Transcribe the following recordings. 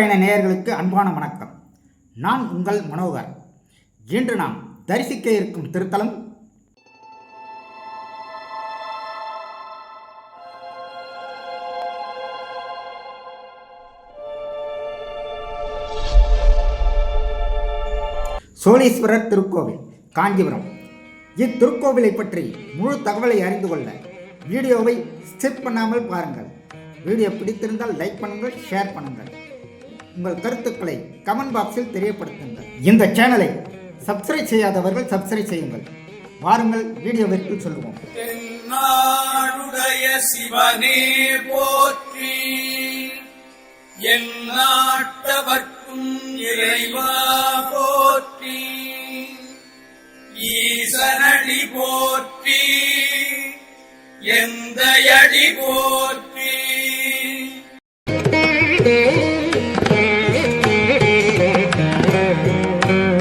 பயண நேயர்களுக்கு அன்பான வணக்கம். நான் உங்கள் மனோகர். இன்று நாம் தரிசிக்க இருக்கும் திருத்தலம் சோழீஸ்வரர் திருக்கோவில் காஞ்சிபுரம். இத்திருக்கோவிலை பற்றி முழு தகவலை அறிந்து கொள்ள வீடியோவை ஸ்கிப் பண்ணாமல் பாருங்கள். வீடியோ பிடித்திருந்தால் லைக் பண்ணுங்கள் ஷேர் பண்ணுங்கள். உங்கள் கருத்துக்களை கமெண்ட் பாக்ஸில் தெரியப்படுத்துங்கள். இந்த சேனலை சப்ஸ்கிரைப் செய்யாதவர்கள் சப்ஸ்கிரைப் செய்யுங்கள். வாருங்கள் வீடியோவிற்கு சொல்லுவோம் தென்னாடுடைய சிவனே போற்றி என் நாட்டவர்க்கும் இறைவா போற்றி ஈசனடி போற்றி எந்தையடி போற்றி.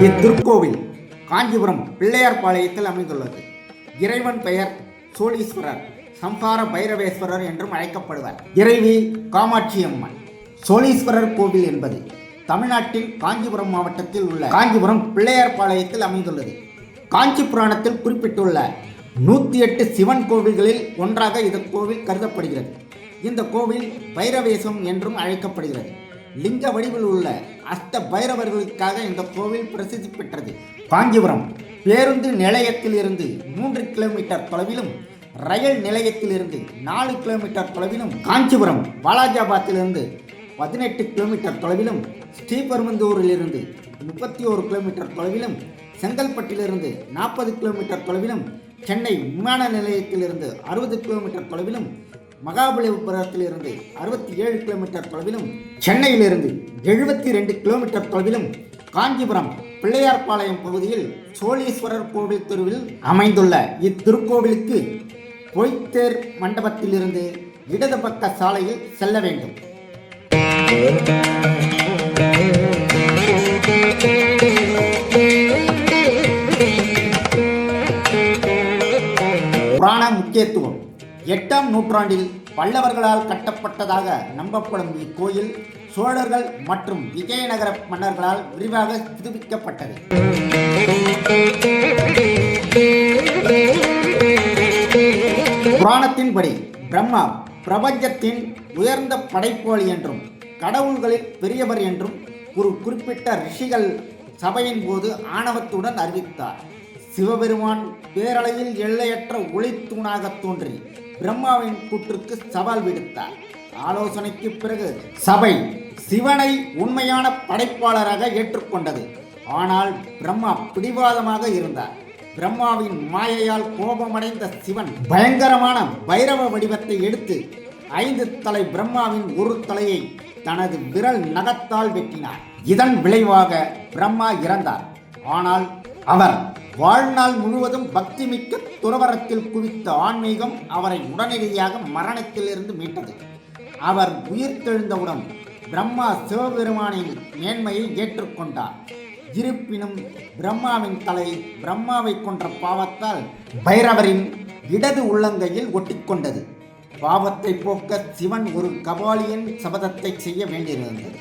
இத்திருக்கோவில் காஞ்சிபுரம் பிள்ளையார்பாளையத்தில் அமைந்துள்ளது. இறைவன் பெயர் சோழீஸ்வரர் சம்சார பைரவேஸ்வரர் என்றும் அழைக்கப்படுவார். இறைவி காமாட்சி அம்மன். சோழீஸ்வரர் கோவில் என்பது தமிழ்நாட்டில் காஞ்சிபுரம் மாவட்டத்தில் உள்ள காஞ்சிபுரம் பிள்ளையார்பாளையத்தில் அமைந்துள்ளது. காஞ்சி புராணத்தில் குறிப்பிட்டுள்ள நூற்றி எட்டு சிவன் கோவில்களில் ஒன்றாக இந்த கோவில் கருதப்படுகிறது. இந்த கோவில் பைரவேசம் என்றும் அழைக்கப்படுகிறது. லிங்க வடிவில் உள்ள அஷ்ட பைரவர்களுக்காக இந்த கோவில் பிரசித்தி பெற்றது. காஞ்சிபுரம் பேருந்து நிலையத்தில் இருந்து மூன்று கிலோமீட்டர் தொலைவிலும் ரயில் நிலையத்திலிருந்து நாலு கிலோமீட்டர் தொலைவிலும் காஞ்சிபுரம் வாலாஜாபாத்திலிருந்து பதினெட்டு கிலோமீட்டர் தொலைவிலும் ஸ்ரீபெருமந்தூரிலிருந்து முப்பத்தி ஓரு கிலோமீட்டர் தொலைவிலும் செங்கல்பட்டிலிருந்து நாற்பது கிலோமீட்டர் தொலைவிலும் சென்னை விமான நிலையத்திலிருந்து அறுபது கிலோமீட்டர் தொலைவிலும் மகாபலிபுரத்திலிருந்து அறுபத்தி ஏழு கிலோமீட்டர் தொலைவிலும் சென்னையிலிருந்து எழுபத்தி ரெண்டு கிலோமீட்டர் தொலைவிலும் காஞ்சிபுரம் பிள்ளையார்பாளையம் பகுதியில் சோழீஸ்வரர் கோவில் தெருவில் அமைந்துள்ள இத்திருக்கோவிலுக்கு பொய்த்தேர் மண்டபத்திலிருந்து இடது பக்க சாலையில் செல்ல வேண்டும். புராண முக்கியத்துவம். எட்டாம் நூற்றாண்டில் பல்லவர்களால் கட்டப்பட்டதாக நம்பப்படும் இக்கோயில் சோழர்கள் மற்றும் விஜயநகர மன்னர்களால் விரிவாக புதுப்பிக்கப்பட்டது. புராணத்தின்படி பிரம்மா பிரபஞ்சத்தின் உயர்ந்த படைப்போலி என்றும் கடவுள்களில் பெரியவர் என்றும் ஒரு குறிப்பிட்ட ரிஷிகள் சபையின் போது ஆணவத்துடன் அறிவித்தார். சிவபெருமான் பேரளவில் எல்லையற்ற ஒளித்தூணாக தோன்றி பிரம்மாவின் கூற்றுக்கு சவால் விடுத்தார். ஆலோசனைக்கு பிறகு சபை சிவனை உண்மையான படைப்பாளராக ஏற்றுக்கொண்டது. ஆனால் பிரம்மா பிடிவாதமாக இருந்தார். பிரம்மாவின் மாயையால் கோபமடைந்த சிவன் பயங்கரமான பைரவ வடிவத்தை எடுத்து ஐந்து தலை பிரம்மாவின் ஒரு தலையை தனது விரல் நகத்தால் வெட்டினார். இதன் விளைவாக பிரம்மா இறந்தார். ஆனால் அவர் வாழ்நாள் முழுவதும் பக்திமிக்க துறவரத்தில் குவித்த ஆன்மீகம் அவரை உடனடியாக மரணத்திலிருந்து மீட்டது. அவர் உயிர் தெழுந்தவுடன் பிரம்மா சிவபெருமானின் மேன்மையை ஏற்றுக்கொண்டார். இருப்பினும் பிரம்மாவின் தலை பிரம்மாவை கொன்ற பாவத்தால் பைரவரின் இடது உள்ளங்கையில் ஒட்டிக்கொண்டது. பாவத்தை போக்க சிவன் ஒரு கபாலியன் சபதத்தை செய்ய வேண்டியிருந்தது.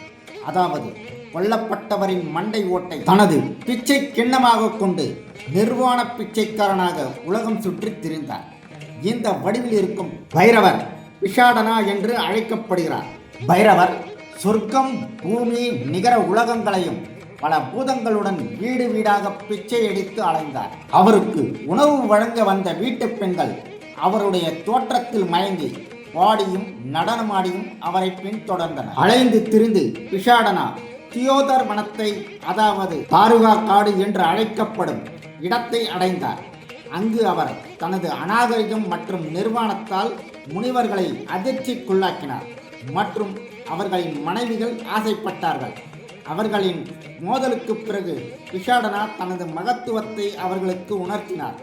அதாவது கொல்லப்பட்டவரின் மண்டை ஓட்டை தனது பிச்சை கிண்ணமாக கொண்டு நிர்வாண பிச்சைக்காரனாக உலகம் சுற்றி திரிந்தார். இந்த வடிவில் இருக்கும் பைரவர் விஷாடனா என்று அழைக்கப்படுகிறார். பைரவர் சொர்க்கம் பூமி நிகர உலகங்களையும் பல பூதங்களுடன் வீடு வீடாக பிச்சை அடித்து அலைந்தார். அவருக்கு உணவு வழங்க வந்த வீட்டுப் பெண்கள் அவருடைய தோற்றத்தில் மயங்கி பாடியும் நடனமாடியும் அவரை பின்தொடர்ந்தனர். அலைந்து திரிந்து விஷாடனா தியோதர் வனத்தை அதாவது தாருகா காடு என்று அழைக்கப்படும் இடத்தை அடைந்தார். அங்கு அவர் தனது அநாகரிகம் மற்றும் நிர்வாணத்தால் முனிவர்களை அதிர்ச்சிக்குள்ளாக்கினார் மற்றும் அவர்களின் மனைவிகள் ஆசைப்பட்டார்கள். அவர்களின் மோதலுக்கு பிறகு விஷாடனா தனது மகத்துவத்தை அவர்களுக்கு உணர்த்தினார்.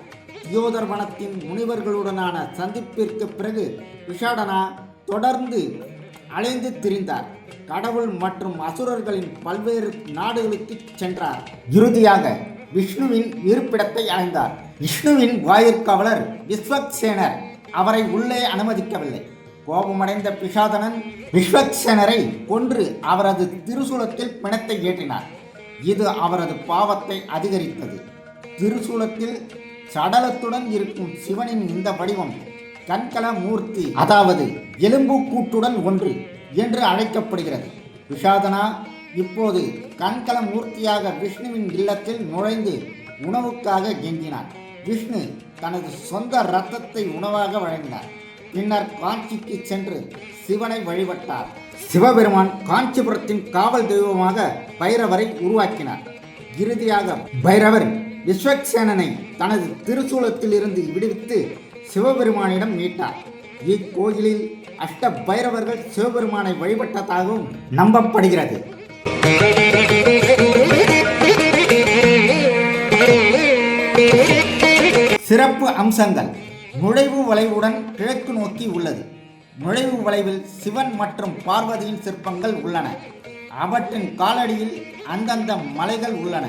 தியோதர் வனத்தின் முனிவர்களுடனான சந்திப்பிற்கு பிறகு விஷாடனா தொடர்ந்து அலைந்து திரிந்தார். கடவுள் மற்றும் அசுரர்களின் பல்வேறு நாடுகளுக்கு சென்றார். இறுதியாக விஷ்ணுவின் இருப்பிடத்தை அடைந்தார். விஷ்ணுவின் வாயிற்காவலர் விஸ்வக்சேனர் அவரை உள்ளே அனுமதிக்கவில்லை. கோபமடைந்த பிஷாதனன் விஸ்வக்சேனரை கொன்று அவரது திருசூலத்தில் பிணத்தை ஏற்றினார். இது அவரது பாவத்தை அதிகரித்தது. திருசூலத்தில் சடலத்துடன் இருக்கும் சிவனின் இந்த வடிவம் கண்கல மூர்த்தி அதாவது எலும்பு கூட்டுடன் ஒன்று என்று அழைக்கப்படுகிறது. விஷாதனா இப்போது கண்கல மூர்த்தியாக விஷ்ணுவின் இல்லத்தில் நுழைந்து உணவுக்காக கெஞ்சினார் விஷ்ணு தனது சொந்த இரத்தத்தை உணவாக வழங்கினார். பின்னர் காஞ்சிக்கு சென்று சிவனை வழிபட்டார். சிவபெருமான் காஞ்சிபுரத்தின் காவல் தெய்வமாக பைரவரை உருவாக்கினார். இறுதியாக பைரவர் விஸ்வக்சேனனை தனது திருச்சூலத்தில் இருந்து விடுவித்து சிவபெருமானிடம் மீட்டார் இக்கோயிலில் அஷ்ட பைரவர்கள் சிவபெருமானை வழிபட்டதாகவும் நம்பப்படுகிறது. சிறப்பு அம்சங்கள். நுழைவு வளைவுடன் கிழக்கு நோக்கி உள்ளது. நுழைவு வளைவில் சிவன் மற்றும் பார்வதியின் சிற்பங்கள் உள்ளன. அவற்றின் காலடியில் அந்தந்த மலைகள் உள்ளன.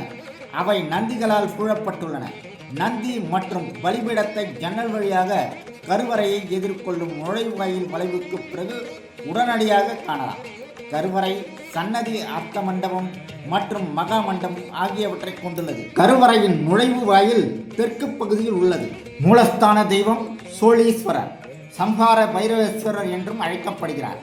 அவை நந்திகளால் சூழப்பட்டுள்ளன. நந்தி மற்றும் பலிபீடத்தை ஜன்னல் வழியாக கருவறையை எதிர்கொள்ளும் நுழைவாயில் வளைவுக்கு பிறகு உடனடியாக காணலாம். கருவறை சன்னதி அர்த்த மண்டபம் மற்றும் மகா மண்டபம் ஆகியவற்றை கொண்டுள்ளது. கருவறையின் நுழைவு வாயில் தெற்கு பகுதியில் உள்ளது. மூலஸ்தான தெய்வம் சோழீஸ்வரர் சம்ஹார பைரவேஸ்வரர் என்றும் அழைக்கப்படுகிறார்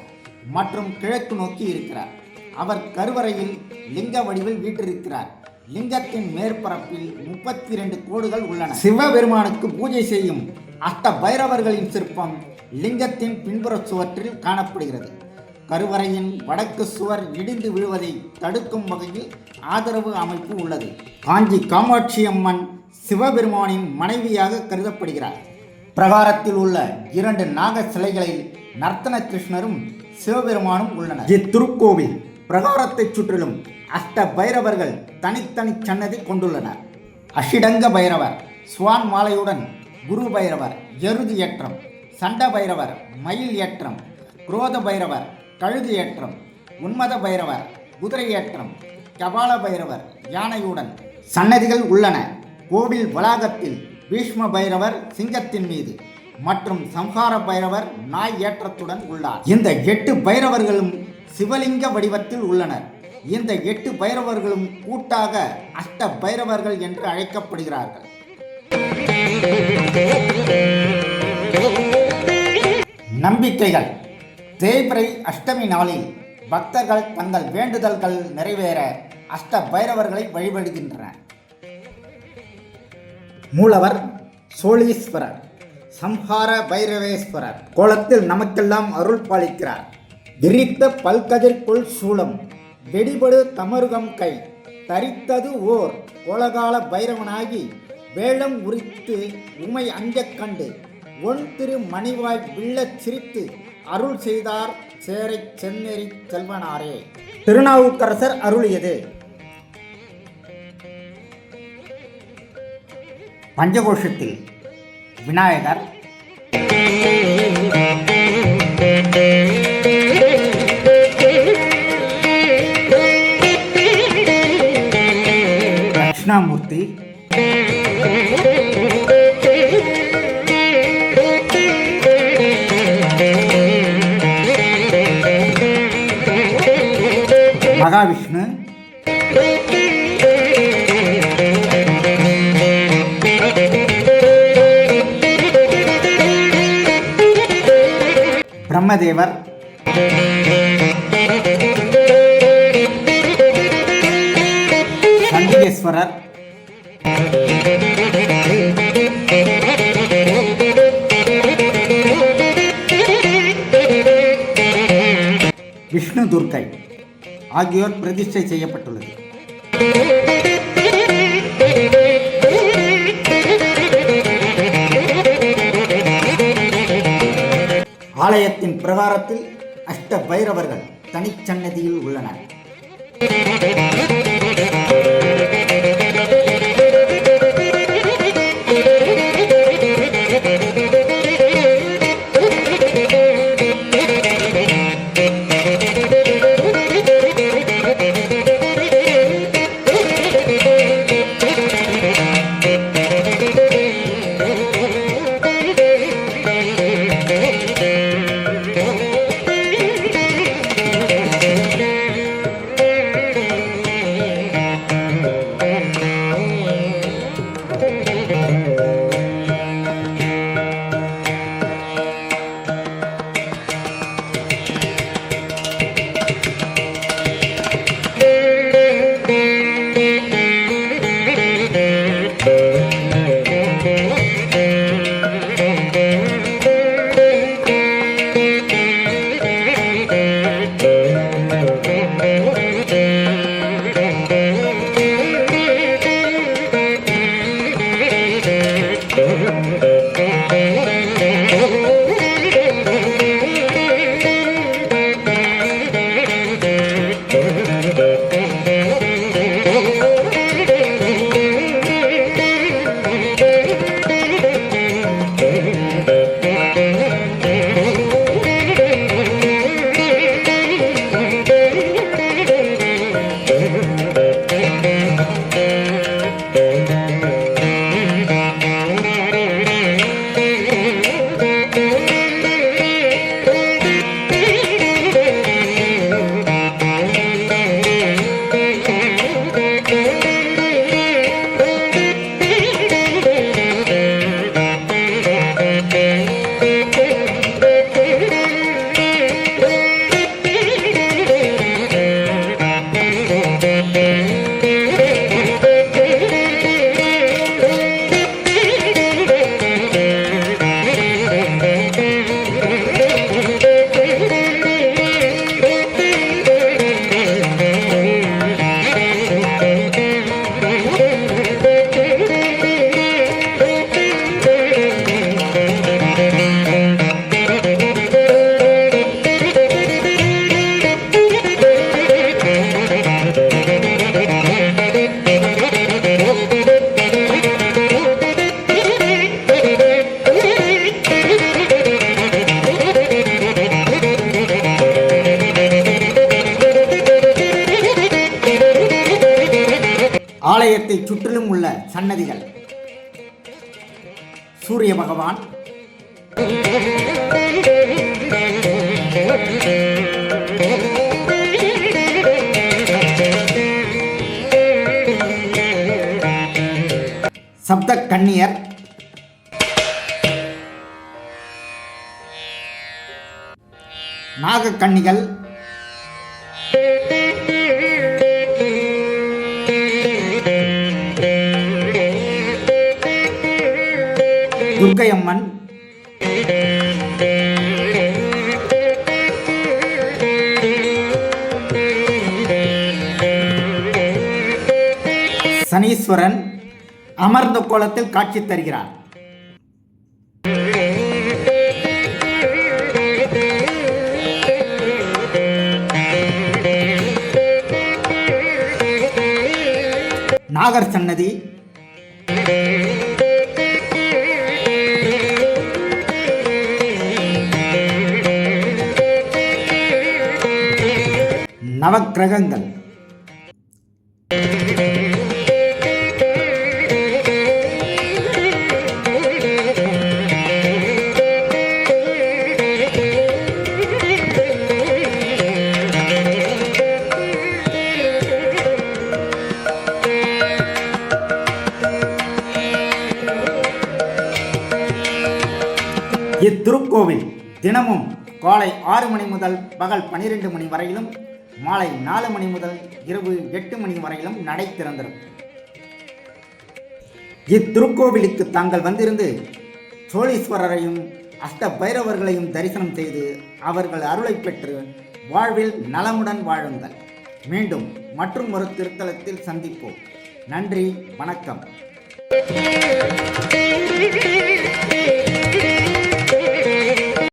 மற்றும் கிழக்கு நோக்கி இருக்கிறார். அவர் கருவறையில் லிங்க வடிவில் வீற்றிருக்கிறார். லிங்கத்தின் மேற்பரப்பில் முப்பத்தி இரண்டு கோடுகள் உள்ளன. சிவபெருமானுக்கு பூஜை செய்யும் அஷ்ட பைரவர்களின் சிற்பம் லிங்கத்தின் பின்புற சுவற்றில் காணப்படுகிறது. கருவறையின் வடக்கு சுவர் இடிந்து விழுவதை தடுக்கும் வகையில் ஆதரவு அமைப்பு உள்ளது. காஞ்சி காமாட்சி அம்மன் சிவபெருமானின் மனைவியாக கருதப்படுகிறார். பிரகாரத்தில் உள்ள இரண்டு நாக சிலைகளில் நர்த்தன கிருஷ்ணரும் சிவபெருமானும் உள்ளனர். இத்திருக்கோவில் பிரகாரத்தைச் சுற்றிலும் அஷ்ட பைரவர்கள் தனித்தனி சன்னதி கொண்டுள்ளனர். அஷிடங்க பைரவர் சுவான் மாலையுடன் குரு பைரவர் எருது ஏற்றம் சண்ட பைரவர் மயில் ஏற்றம் குரோத பைரவர் கழுது ஏற்றம் உன்மத பைரவர் குதிரை ஏற்றம் கபால பைரவர் யானையுடன் சன்னதிகள் உள்ளன. கோவில் வளாகத்தில் பீஷ்ம பைரவர் சிங்கத்தின் மீது மற்றும் சம்ஹார பைரவர் நாய் ஏற்றத்துடன் உள்ளார். இந்த எட்டு பைரவர்களும் சிவலிங்க வடிவத்தில் உள்ளனர் இந்த எட்டு பைரவர்களும் கூட்டாக அஷ்ட பைரவர்கள் என்று அழைக்கப்படுகிறார்கள். நம்பிக்கைகள். தேய்பிரை அஷ்டமி நாளில் பக்தர்கள் தங்கள் வேண்டுதல்கள் நிறைவேற அஷ்ட பைரவர்களை வழிபடுகின்றனர். மூலவர் சோழீஸ்வரர் சம்ஹார பைரவேஸ்வரர். கோலத்தில் நமக்கெல்லாம் அருள் பாலிக்கிறார். விரித்த பல்கதிர்கொள் சூளம் வெடிபடு தமருகம் கை தரித்தது ஓர் கோலகால பைரவனாகி வேளம் உரித்து உமை அஞ்சக் கண்டு ஒன் திரு மணிவாய் வில்லச் சிரித்து அருள் செய்தார் சேரை செந்நெறி செல்வனாரே. திருநாவுக்கரசர் அருளியது. பஞ்சகோஷத்தில் விநாயகர். தட்சிணாமூர்த்தி மகாவிஷ்ணு. பிரம்மதேவர். சண்டிகேஸ்வரர். விஷ்ணு துர்க்கை ஆகியோர் பிரதிஷ்டை செய்யப்பட்டுள்ளது. ஆலயத்தின் பிரகாரத்தில் அஷ்ட பைரவர்கள் தனிச்சன்னதியில் உள்ளனர். சன்னதிகள். சூரிய பகவான். சப்த கண்ணியர் நாகக்கண்ணிகள். துர்க்கையம்மன். சனீஸ்வரன் அமர்ந்த கோலத்தில் காட்சி தருகிறார். நாகர் சன்னதி. நவக்கிரகங்கள். இத்திருக்கோவில் தினமும் காலை ஆறு மணி முதல் பகல் பனிரெண்டு மணி வரையிலும் மாலை நாலு மணி முதல் இரவு எட்டு மணி வரையிலும் நடை திறந்திருக்கும் இத்திருக்கோவிலுக்கு தாங்கள் வந்திருந்து சோழீஸ்வரரையும் அஷ்ட பைரவர்களையும் தரிசனம் செய்து அவர்கள் அருளை பெற்று வாழ்வில் நலமுடன் வாழுங்கள். மீண்டும் மற்றும் ஒரு திருத்தலத்தில் சந்திப்போம். நன்றி வணக்கம். Thank you.